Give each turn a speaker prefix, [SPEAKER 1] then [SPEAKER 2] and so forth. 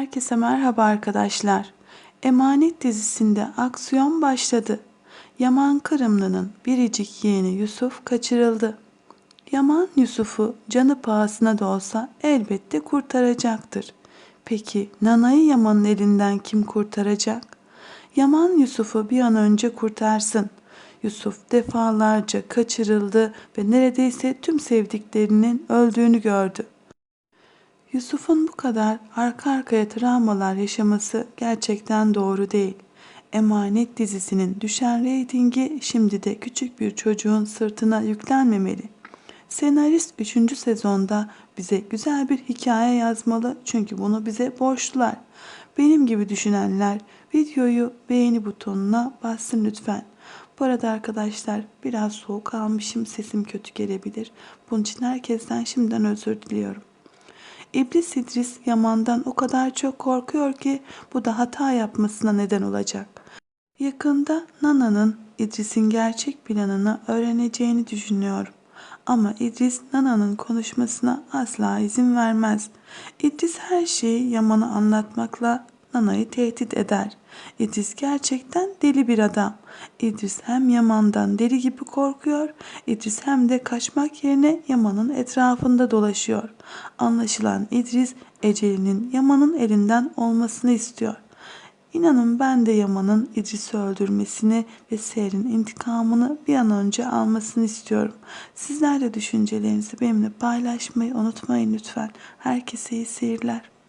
[SPEAKER 1] Herkese merhaba arkadaşlar. Emanet dizisinde aksiyon başladı. Yaman Kırımlı'nın biricik yeğeni Yusuf kaçırıldı. Yaman Yusuf'u canı pahasına da olsa elbette kurtaracaktır. Peki Nana'yı Yaman'ın elinden kim kurtaracak? Yaman Yusuf'u bir an önce kurtarsın. Yusuf defalarca kaçırıldı ve neredeyse tüm sevdiklerinin öldüğünü gördü. Yusuf'un bu kadar arka arkaya travmalar yaşaması gerçekten doğru değil. Emanet dizisinin düşen reytingi şimdi de küçük bir çocuğun sırtına yüklenmemeli. Senarist 3. sezonda bize güzel bir hikaye yazmalı çünkü bunu bize borçlular. Benim gibi düşünenler videoyu beğeni butonuna bassın lütfen. Bu arada arkadaşlar biraz soğuk almışım sesim kötü gelebilir. Bunun için herkesten şimdiden özür diliyorum. İblis İdris Yaman'dan o kadar çok korkuyor ki bu da hata yapmasına neden olacak. Yakında Nana'nın İdris'in gerçek planını öğreneceğini düşünüyorum. Ama İdris Nana'nın konuşmasına asla izin vermez. İdris her şeyi Yaman'a anlatmakla Nana'yı tehdit eder. İdris gerçekten deli bir adam. İdris hem Yaman'dan deli gibi korkuyor, İdris hem de kaçmak yerine Yaman'ın etrafında dolaşıyor. Anlaşılan İdris ecelinin Yaman'ın elinden olmasını istiyor. İnanın ben de Yaman'ın İdris'i öldürmesini ve Seher'in intikamını bir an önce almasını istiyorum. Sizler de düşüncelerinizi benimle paylaşmayı unutmayın lütfen. Herkese iyi seyirler.